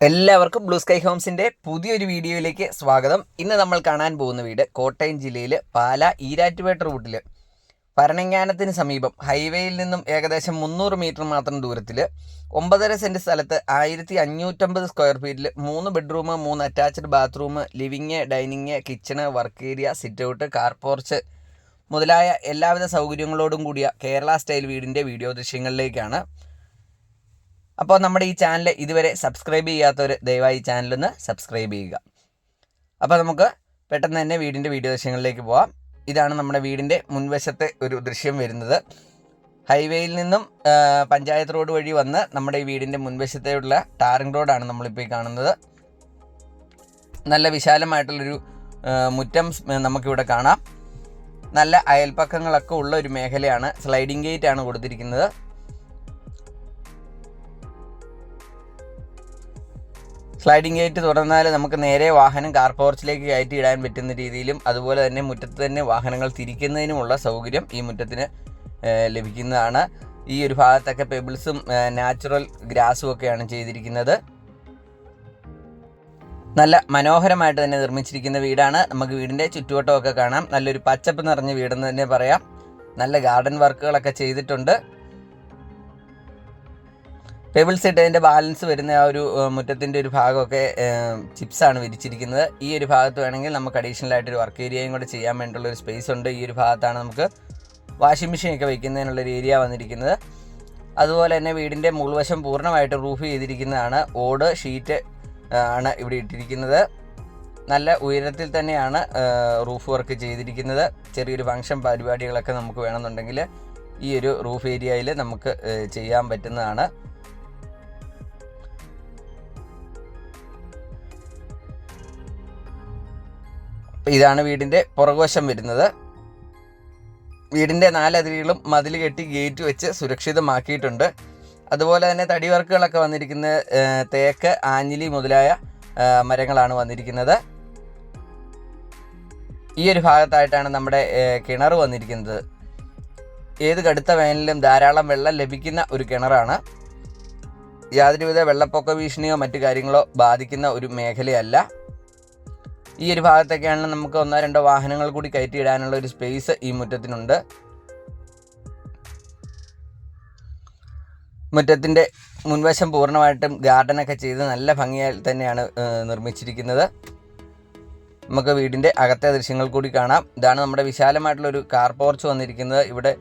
എല്ലാവർക്കും blue sky ഹോംസിന്റെ പുതിയൊരു വീഡിയോയിലേക്ക് സ്വാഗതം. ഇന്ന് നമ്മൾ കാണാൻ പോകുന്ന വീട് കോട്ടയം ജില്ലയിൽ പാല ഈരാറ്റുപേട്ട റൂട്ടിൽ. ഭരണങ്ങാനത്തിന് സമീപം ഹൈവേയിൽ നിന്നും ഏകദേശം മുന്നൂറ് മീറ്റർ മാത്രം ദൂരത്തിൽ ഒമ്പതര സെന്റ് സ്ഥലത്ത് ആയിരത്തി അഞ്ഞൂറ്റമ്പത് സ്ക്വയർ ഫീറ്റിൽ മൂന്ന് ബെഡ്റൂം മൂന്ന് attached bathroom living dining kitchen work area sit out car porch മുതലായ എല്ലാവിധ സൗകര്യങ്ങളോടും കൂടിയ കേരള സ്റ്റൈൽ വീടിന്റെ വീഡിയോ ദൃശ്യങ്ങളിലേക്കാണ് അപ്പോൾ നമ്മുടെ ഈ ചാനൽ ഇതുവരെ സബ്സ്ക്രൈബ് ചെയ്യാത്തവർ ദയവായി ചാനലൊന്ന് സബ്സ്ക്രൈബ് ചെയ്യുക. അപ്പോൾ നമുക്ക് പെട്ടെന്ന് തന്നെ വീടിന്റെ വീഡിയോ ദൃശ്യങ്ങളിലേക്ക് പോവാം. ഇതാണ് നമ്മുടെ വീടിന്റെ മുൻവശത്തെ ഒരു ദൃശ്യം വരുന്നത്. ഹൈവേയിൽ നിന്നും പഞ്ചായത്ത് റോഡ് വഴി വന്ന് നമ്മുടെ ഈ വീടിന്റെ മുൻവശത്തെയുള്ള ടാറിംഗ് റോഡാണ് നമ്മളിപ്പോൾ ഈ കാണുന്നത്. നല്ല വിശാലമായിട്ടുള്ളൊരു മുറ്റം നമുക്കിവിടെ കാണാം. നല്ല അയൽപ്പക്കങ്ങളൊക്കെ ഉള്ള ഒരു മേഖലയാണ്. സ്ലൈഡിംഗ് ഗേറ്റ് ആണ് കൊടുത്തിരിക്കുന്നത്. സ്ലൈഡിംഗ് ഗേറ്റ് തുറന്നാൽ നമുക്ക് നേരെ വാഹനം കാർ പോർച്ചിലേക്ക് കയറ്റി ഇടാൻ പറ്റുന്ന രീതിയിലും അതുപോലെ തന്നെ മുറ്റത്ത് തന്നെ വാഹനങ്ങൾ തിരിക്കുന്നതിനുമുള്ള സൗകര്യം ഈ മുറ്റത്തിന് ലഭിക്കുന്നതാണ്. ഈ ഒരു ഭാഗത്തൊക്കെ പെബിൾസും നാച്ചുറൽ ഗ്രാസും ഒക്കെയാണ് ചെയ്തിരിക്കുന്നത്. നല്ല മനോഹരമായിട്ട് തന്നെ നിർമ്മിച്ചിരിക്കുന്ന വീടാണ്. നമുക്ക് വീടിന്റെ ചുറ്റുവട്ടമൊക്കെ കാണാം. നല്ലൊരു പച്ചപ്പ് നിറഞ്ഞ വീടെന്ന് തന്നെ പറയാം. നല്ല ഗാർഡൻ വർക്കുകളൊക്കെ ചെയ്തിട്ടുണ്ട്. പെബിൾസ് ഇട്ടതിന്റെ ബാലൻസ് വരുന്ന ആ ഒരു മുറ്റത്തിന്റെ ഒരു ഭാഗമൊക്കെ ചിപ്സാണ് വിരിച്ചിരിക്കുന്നത്. ഈ ഒരു ഭാഗത്ത് വേണമെങ്കിൽ നമുക്ക് അഡീഷണൽ ആയിട്ട് ഒരു വർക്ക് ഏരിയയും കൂടെ ചെയ്യാൻ വേണ്ടിയുള്ള ഒരു സ്പേസ് ഉണ്ട്. ഈ ഒരു ഭാഗത്താണ് നമുക്ക് വാഷിംഗ് മെഷീൻ ഒക്കെ വയ്ക്കുന്നതിനുള്ള ഒരു ഏരിയ വന്നിരിക്കുന്നത്. അതുപോലെ തന്നെ വീടിന്റെ മുൾവശം പൂർണമായിട്ട് റൂഫ് ചെയ്തിരിക്കുന്നതാണ്. ഓട് ഷീറ്റ് ആണ് ഇവിടെ ഇട്ടിരിക്കുന്നത്. നല്ല ഉയരത്തിൽ തന്നെയാണ് റൂഫ് വർക്ക് ചെയ്തിരിക്കുന്നത്. ചെറിയൊരു ഫംഗ്ഷൻ പരിപാടികളൊക്കെ നമുക്ക് വേണമെന്നുണ്ടെങ്കിൽ ഈ ഒരു റൂഫ് ഏരിയയിൽ നമുക്ക് ചെയ്യാൻ പറ്റുന്നതാണ്. ഇതാണ് വീടിന്റെ പുറകുവശം വരുന്നത്. വീടിന്റെ നാലതിരുകളും മതിൽ കെട്ടി ഗേറ്റ് വെച്ച് സുരക്ഷിതമാക്കിയിട്ടുണ്ട്. അതുപോലെ തന്നെ തടിവർക്കുകളൊക്കെ വന്നിരിക്കുന്ന തേക്ക് ആഞ്ഞിലി മുതലായ മരങ്ങളാണ് വന്നിരിക്കുന്നത്. ഈ ഒരു ഭാഗത്തായിട്ടാണ് നമ്മുടെ കിണർ വന്നിരിക്കുന്നത്. ഏത് കടുത്ത വേനലിലും ധാരാളം വെള്ളം ലഭിക്കുന്ന ഒരു കിണറാണ്. യാതൊരുവിധ വെള്ളപ്പൊക്ക ഭീഷണിയോ മറ്റു കാര്യങ്ങളോ ബാധിക്കുന്ന ഒരു മേഖലയല്ല. ഈ ഒരു ഭാഗത്തൊക്കെയാണെങ്കിൽ നമുക്ക് ഒന്നോ രണ്ടോ വാഹനങ്ങൾ കൂടി കയറ്റി ഇടാനുള്ള ഒരു സ്പേസ് ഈ മുറ്റത്തിനുണ്ട്. മുറ്റത്തിന്റെ മുൻവശം പൂർണമായിട്ടും ഗാർഡനൊക്കെ ചെയ്ത് നല്ല ഭംഗിയായി തന്നെയാണ് നിർമ്മിച്ചിരിക്കുന്നത്. നമുക്ക് വീടിന്റെ അകത്തെ ദൃശ്യങ്ങൾ കൂടി കാണാം. ഇതാണ് നമ്മുടെ വിശാലമായിട്ടുള്ളൊരു കാർ പോർച്ച് വന്നിരിക്കുന്നത്. ഇവിടെ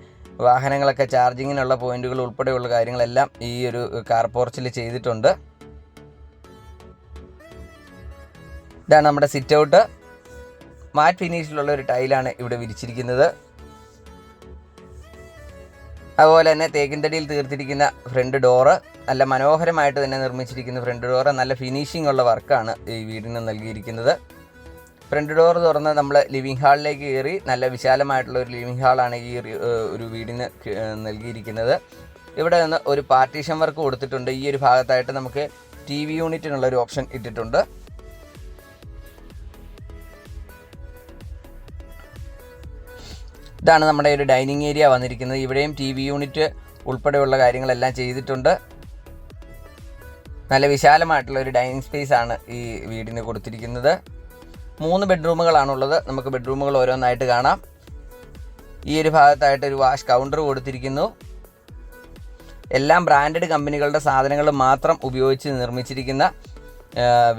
വാഹനങ്ങളൊക്കെ ചാർജിങ്ങിനുള്ള പോയിന്റുകൾ ഉൾപ്പെടെയുള്ള കാര്യങ്ങളെല്ലാം ഈ ഒരു കാർ പോർച്ചിൽ ചെയ്തിട്ടുണ്ട്. ഇതാണ് നമ്മുടെ സിറ്റ് ഔട്ട് മാറ്റ് ഫിനിഷിലുള്ള ഒരു ടൈലാണ് ഇവിടെ വിരിച്ചിരിക്കുന്നത്. അതുപോലെ തന്നെ തേക്കിൻതടിയിൽ തീർത്തിരിക്കുന്ന ഫ്രണ്ട് ഡോറ് നല്ല മനോഹരമായിട്ട് തന്നെ നിർമ്മിച്ചിരിക്കുന്ന ഫ്രണ്ട് ഡോറ് നല്ല ഫിനിഷിംഗ് ഉള്ള വർക്കാണ് ഈ വീടിന് നൽകിയിരിക്കുന്നത്. ഫ്രണ്ട് ഡോർ തുറന്ന് നമ്മൾ ലിവിംഗ് ഹാളിലേക്ക് കയറി നല്ല വിശാലമായിട്ടുള്ള ഒരു ലിവിങ് ഹാളാണ് ഈ ഒരു, വീടിന് നൽകിയിരിക്കുന്നത്. ഇവിടെ നിന്ന് ഒരു പാർട്ടീഷൻ വർക്ക് കൊടുത്തിട്ടുണ്ട്. ഈ ഒരു ഭാഗത്തായിട്ട് നമുക്ക് ടി വി യൂണിറ്റിനുള്ള ഒരു ഓപ്ഷൻ ഇട്ടിട്ടുണ്ട്. ഇതാണ് നമ്മുടെ ഒരു ഡൈനിങ് ഏരിയ വന്നിരിക്കുന്നത്. ഇവിടെയും ടി വി യൂണിറ്റ് ഉൾപ്പെടെയുള്ള കാര്യങ്ങളെല്ലാം ചെയ്തിട്ടുണ്ട്. നല്ല വിശാലമായിട്ടുള്ള ഒരു ഡൈനിങ് സ്പേസ് ആണ് ഈ വീടിന് കൊടുത്തിരിക്കുന്നത്. മൂന്ന് ബെഡ്റൂമുകളാണുള്ളത്. നമുക്ക് ബെഡ്റൂമുകൾ ഓരോന്നായിട്ട് കാണാം. ഈ ഒരു ഭാഗത്തായിട്ട് ഒരു വാഷ് കൗണ്ടർ കൊടുത്തിരിക്കുന്നു. എല്ലാം ബ്രാൻഡഡ് കമ്പനികളുടെ സാധനങ്ങൾ മാത്രം ഉപയോഗിച്ച് നിർമ്മിച്ചിരിക്കുന്ന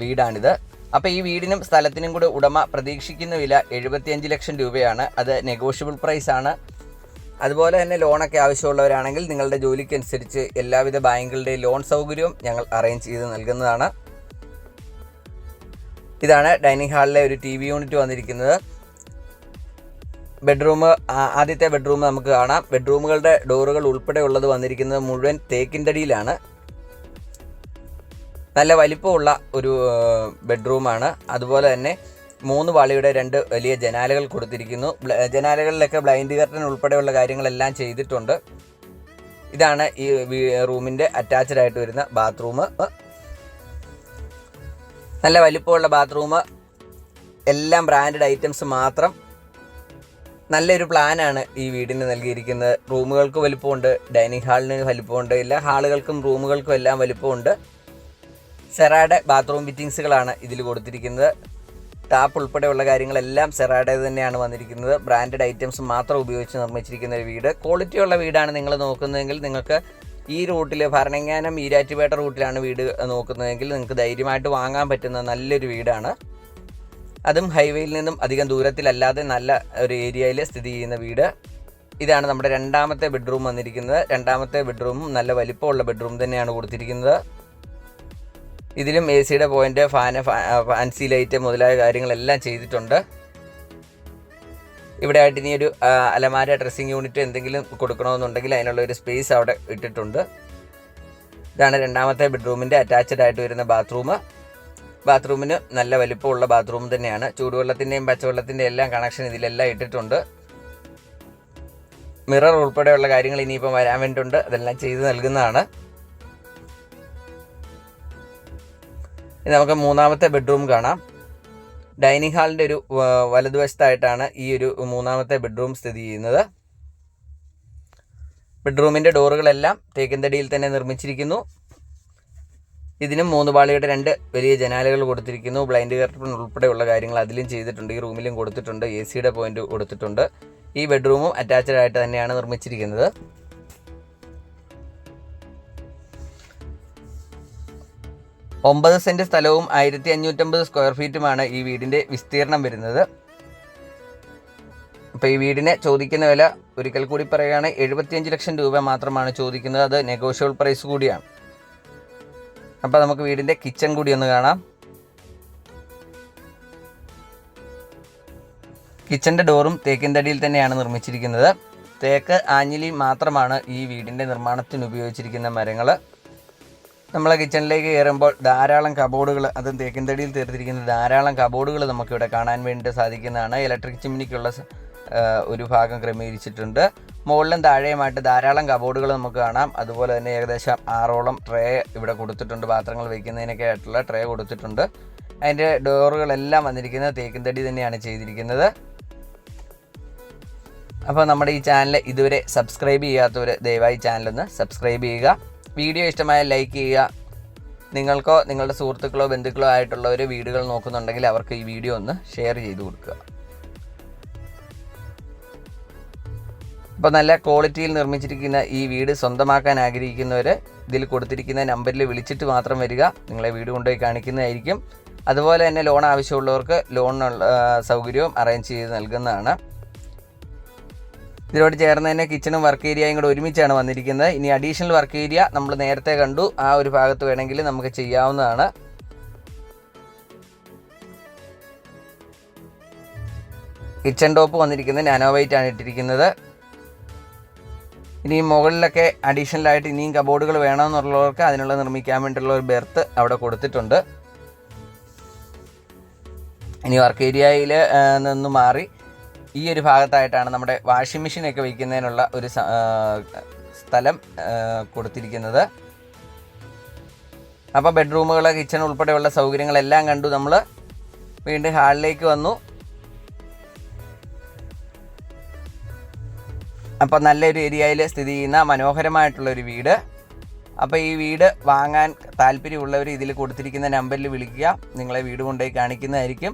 വീടാണിത്. അപ്പോൾ ഈ വീടിനും സ്ഥലത്തിനും കൂടെ ഉടമ പ്രതീക്ഷിക്കുന്ന വില എഴുപത്തിയഞ്ച് ലക്ഷം രൂപയാണ്. അത് നെഗോഷ്യബിൾ പ്രൈസ് ആണ്. അതുപോലെ തന്നെ ലോണൊക്കെ ആവശ്യമുള്ളവരാണെങ്കിൽ നിങ്ങളുടെ ജോലിക്കനുസരിച്ച് എല്ലാവിധ ബാങ്കുകളുടെയും ലോൺ സൗകര്യവും ഞങ്ങൾ അറേഞ്ച് ചെയ്ത് നൽകുന്നതാണ്. ഇതാണ് ഡൈനിങ് ഹാളിലെ ഒരു ടി വി യൂണിറ്റ് വന്നിരിക്കുന്നത്. ബെഡ്റൂം ആദ്യത്തെ ബെഡ്റൂം നമുക്ക് കാണാം. ബെഡ്റൂമുകളുടെ ഡോറുകൾ ഉൾപ്പെടെ ഉള്ളത് വന്നിരിക്കുന്നത് മുഴുവൻ തേക്കിൻതടിയിലാണ്. നല്ല വലിപ്പമുള്ള ഒരു ബെഡ്റൂമാണ്. അതുപോലെ തന്നെ മൂന്ന് പാളിയുടെ രണ്ട് വലിയ ജനാലകൾ കൊടുത്തിരിക്കുന്നു. ജനാലകളിലൊക്കെ ബ്ലൈൻഡ് കർട്ടൻ ഉൾപ്പെടെയുള്ള കാര്യങ്ങളെല്ലാം ചെയ്തിട്ടുണ്ട്. ഇതാണ് ഈ റൂമിന്റെ അറ്റാച്ച്ഡ് ആയിട്ട് വരുന്ന ബാത്റൂം നല്ല വലിപ്പമുള്ള ബാത്റൂം എല്ലാം ബ്രാൻഡഡ് ഐറ്റംസ് മാത്രം. നല്ലൊരു പ്ലാനാണ് ഈ വീടിന് നൽകിയിരിക്കുന്നത്. റൂമുകൾക്ക് വലിപ്പമുണ്ട് ഡൈനിങ് ഹാളിന് വലിപ്പമുണ്ട് എല്ലാ ഹാളുകൾക്കും റൂമുകൾക്കും എല്ലാം വലിപ്പമുണ്ട്. സെറായുടെ ബാത്റൂം ഫിറ്റിങ്സുകളാണ് ഇതിൽ കൊടുത്തിരിക്കുന്നത്. ടാപ്പ് ഉൾപ്പെടെയുള്ള കാര്യങ്ങളെല്ലാം സെറായുടെ തന്നെയാണ് വന്നിരിക്കുന്നത്. ബ്രാൻഡഡ് ഐറ്റംസ് മാത്രം ഉപയോഗിച്ച് നിർമ്മിച്ചിരിക്കുന്ന ഒരു വീട്. ക്വാളിറ്റിയുള്ള വീടാണ് നിങ്ങൾ നോക്കുന്നതെങ്കിൽ നിങ്ങൾക്ക് ഈ റൂട്ടിൽ ഭരണങ്ങാനം ഈരാറ്റുപേട്ട റൂട്ടിലാണ് വീട് നോക്കുന്നതെങ്കിൽ നിങ്ങൾക്ക് ധൈര്യമായിട്ട് വാങ്ങാൻ പറ്റുന്ന നല്ലൊരു വീടാണ്. അതും ഹൈവേയിൽ നിന്നും അധികം ദൂരത്തിലല്ലാതെ നല്ല ഒരു ഏരിയയിൽ സ്ഥിതി ചെയ്യുന്ന വീട്. ഇതാണ് നമ്മുടെ രണ്ടാമത്തെ ബെഡ്റൂം വന്നിരിക്കുന്നത്. രണ്ടാമത്തെ ബെഡ്റൂമും നല്ല വലിപ്പമുള്ള ബെഡ്റൂം തന്നെയാണ് കൊടുത്തിരിക്കുന്നത്. ഇതിലും എ സിയുടെ പോയിന്റ് ഫാന് ഫാൻസി ലൈറ്റ് മുതലായ കാര്യങ്ങളെല്ലാം ചെയ്തിട്ടുണ്ട്. ഇവിടെ ആയിട്ട് ഇനി ഒരു അലമാര ഡ്രസ്സിങ് യൂണിറ്റ് എന്തെങ്കിലും കൊടുക്കണമെന്നുണ്ടെങ്കിൽ അതിനുള്ള ഒരു സ്പേസ് അവിടെ ഇട്ടിട്ടുണ്ട്. ഇതാണ് രണ്ടാമത്തെ ബെഡ്റൂമിന്റെ അറ്റാച്ച്ഡ് ആയിട്ട് വരുന്ന ബാത്റൂം. ബാത്റൂമിന് നല്ല വലിപ്പമുള്ള ബാത്റൂം തന്നെയാണ്. ചൂടുവെള്ളത്തിന്റെയും പച്ചവെള്ളത്തിന്റെയും എല്ലാം കണക്ഷൻ ഇതിലെല്ലാം ഇട്ടിട്ടുണ്ട്. മിറർ ഉൾപ്പെടെയുള്ള കാര്യങ്ങൾ ഇനിയിപ്പം വരാൻ വേണ്ടിയിട്ടുണ്ട് അതെല്ലാം ചെയ്ത് നൽകുന്നതാണ്. ഇനി നമുക്ക് മൂന്നാമത്തെ ബെഡ്റൂം കാണാം. ഡൈനിങ് ഹാളിന്റെ ഒരു വലതുവശത്തായിട്ടാണ് ഈ ഒരു മൂന്നാമത്തെ ബെഡ്റൂം സ്ഥിതി ചെയ്യുന്നത്. ബെഡ്റൂമിന്റെ ഡോറുകളെല്ലാം തേക്കിൻതടിയിൽ തന്നെ നിർമ്മിച്ചിരിക്കുന്നു. ഇതിനും മൂന്ന് പാളിയുടെ രണ്ട് വലിയ ജനാലകൾ കൊടുത്തിരിക്കുന്നു. ബ്ലൈൻഡ് കർട്ടൻ ഉൾപ്പെടെയുള്ള കാര്യങ്ങൾ അതിലും ചെയ്തിട്ടുണ്ട്. ഈ റൂമിലും കൊടുത്തിട്ടുണ്ട്. എ സിയുടെ പോയിന്റ് കൊടുത്തിട്ടുണ്ട്. ഈ ബെഡ്റൂമും അറ്റാച്ച്ഡ് ആയിട്ട് തന്നെയാണ് നിർമ്മിച്ചിരിക്കുന്നത്. ഒമ്പത് സെന്റ് സ്ഥലവും ആയിരത്തി അഞ്ഞൂറ്റമ്പത് സ്ക്വയർ ഫീറ്റുമാണ് ഈ വീടിന്റെ വിസ്തീർണം വരുന്നത്. അപ്പോൾ ഈ വീടിനെ ചോദിക്കുന്ന വില ഒരിക്കൽ കൂടി പറയുകയാണ് എഴുപത്തിയഞ്ച് ലക്ഷം രൂപ മാത്രമാണ് ചോദിക്കുന്നത്. അത് നെഗോഷ്യബിൾ പ്രൈസ് കൂടിയാണ്. അപ്പോൾ നമുക്ക് വീടിന്റെ കിച്ചൺ കൂടി ഒന്ന് കാണാം. കിച്ചന്റെ ഡോറും തേക്കിന്റെ അടിയിൽ തന്നെയാണ് നിർമ്മിച്ചിരിക്കുന്നത്. തേക്ക് ആഞ്ഞിലി മാത്രമാണ് ഈ വീടിന്റെ നിർമ്മാണത്തിന് ഉപയോഗിച്ചിരിക്കുന്ന മരങ്ങൾ നമ്മളെ കിച്ചണിലേക്ക് കയറുമ്പോൾ ധാരാളം കബോർഡുകൾ അതും തേക്കിൻതടിയിൽ തീർത്തിരിക്കുന്ന ധാരാളം കബോർഡുകൾ നമുക്കിവിടെ കാണാൻ വേണ്ടി സാധിക്കുന്നതാണ്. ഇലക്ട്രിക് ചിമ്മിനിക്കുള്ള ഒരു ഭാഗം ക്രമീകരിച്ചിട്ടുണ്ട്. മുകളിലും താഴെയുമായിട്ട് ധാരാളം കബോർഡുകൾ നമുക്ക് കാണാം. അതുപോലെ തന്നെ ഏകദേശം ആറോളം ട്രേ ഇവിടെ കൊടുത്തിട്ടുണ്ട്. പാത്രങ്ങൾ വയ്ക്കുന്നതിനൊക്കെ ആയിട്ടുള്ള ട്രേ കൊടുത്തിട്ടുണ്ട്. അതിന്റെ ഡോറുകളെല്ലാം വന്നിരിക്കുന്നത് തേക്കിൻതടി തന്നെയാണ് ചെയ്തിരിക്കുന്നത്. അപ്പോൾ നമ്മുടെ ഈ ചാനൽ ഇതുവരെ സബ്സ്ക്രൈബ് ചെയ്യാത്തവർ ദയവായി ചാനലൊന്ന് സബ്സ്ക്രൈബ് ചെയ്യുക. വീഡിയോ ഇഷ്ടമായ ലൈക്ക് ചെയ്യുക. നിങ്ങൾക്കോ നിങ്ങളുടെ സുഹൃത്തുക്കളോ ബന്ധുക്കളോ ആയിട്ടുള്ളവർ വീടുകൾ നോക്കുന്നുണ്ടെങ്കിൽ അവർക്ക് ഈ വീഡിയോ ഒന്ന് ഷെയർ ചെയ്ത് കൊടുക്കുക. അപ്പോൾ നല്ല ക്വാളിറ്റിയിൽ നിർമ്മിച്ചിരിക്കുന്ന ഈ വീട് സ്വന്തമാക്കാൻ ആഗ്രഹിക്കുന്നവർ ഇതിൽ കൊടുത്തിരിക്കുന്ന നമ്പറിൽ വിളിച്ചിട്ട് മാത്രം വരിക. നിങ്ങളെ വീട് കൊണ്ടുപോയി കാണിക്കുന്നതായിരിക്കും. അതുപോലെ തന്നെ ലോൺ ആവശ്യമുള്ളവർക്ക് ലോണിനുള്ള സൗകര്യവും അറേഞ്ച് ചെയ്ത് നൽകുന്നതാണ്. ഇതിനോട് ചേർന്ന് തന്നെ കിച്ചണും വർക്ക് ഏരിയയും കൂടെ ഒരുമിച്ചാണ് വന്നിരിക്കുന്നത്. ഇനി അഡീഷണൽ വർക്ക് ഏരിയ നമ്മൾ നേരത്തെ കണ്ടു. ആ ഒരു ഭാഗത്ത് വേണമെങ്കിൽ നമുക്ക് ചെയ്യാവുന്നതാണ്. കിച്ചൺ ടോപ്പ് വന്നിരിക്കുന്നത് നാനോ വൈറ്റ് ആണ് ഇട്ടിരിക്കുന്നത്. ഇനി മുകളിലൊക്കെ അഡീഷണൽ ആയിട്ട് ഇനിയും കബോർഡുകൾ വേണമെന്നുള്ളവർക്ക് അതിനുള്ള നിർമ്മിക്കാൻ വേണ്ടിയുള്ള ഒരു ബെർത്ത് അവിടെ കൊടുത്തിട്ടുണ്ട്. ഇനി വർക്ക് ഏരിയയിൽ നിന്ന് മാറി. ഈ ഒരു ഭാഗത്തായിട്ടാണ് നമ്മുടെ വാഷിംഗ് മെഷീൻ ഒക്കെ വയ്ക്കുന്നതിനുള്ള ഒരു സ്ഥലം കൊടുത്തിരിക്കുന്നത്. അപ്പോൾ ബെഡ്റൂമുകൾ കിച്ചൺ ഉൾപ്പെടെയുള്ള സൗകര്യങ്ങളെല്ലാം കണ്ടു നമ്മൾ വീണ്ടും ഹാളിലേക്ക് വന്നു. അപ്പോൾ നല്ലൊരു ഏരിയയിൽ സ്ഥിതി ചെയ്യുന്ന മനോഹരമായിട്ടുള്ളൊരു വീട്. അപ്പോൾ ഈ വീട് വാങ്ങാൻ താല്പര്യമുള്ളവർ ഇതിൽ കൊടുത്തിരിക്കുന്ന നമ്പറിൽ വിളിക്കുക. നിങ്ങളെ വീട് കൊണ്ടുപോയി കാണിക്കുന്നതായിരിക്കും.